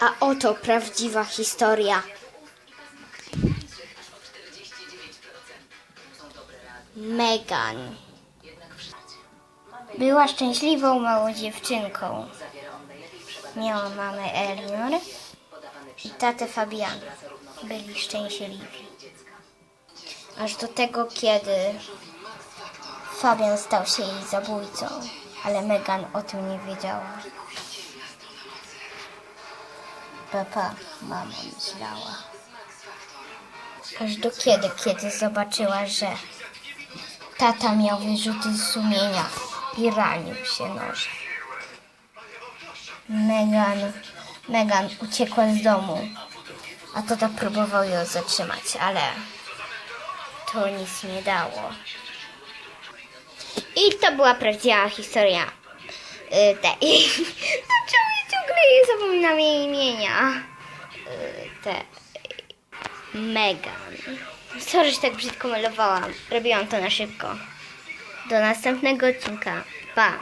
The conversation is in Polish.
A oto prawdziwa historia. Megan była szczęśliwą małą dziewczynką. Miała mamę Elinor i tatę Fabiana. Byli szczęśliwi. Aż do tego, kiedy Fabian stał się jej zabójcą, ale Megan o tym nie wiedziała. Papa, mama myślała. Aż do kiedy, kiedy zobaczyła, że tata miał wyrzuty sumienia i ranił się nożem. Megan, Megan uciekła z domu, a tata próbował ją zatrzymać, ale to nic nie dało. I to była prawdziwa historia y, tej. Zapominam jej imienia? Y, te. Megan. Sorry, że tak brzydko malowałam. Robiłam to na szybko. Do następnego odcinka. Pa!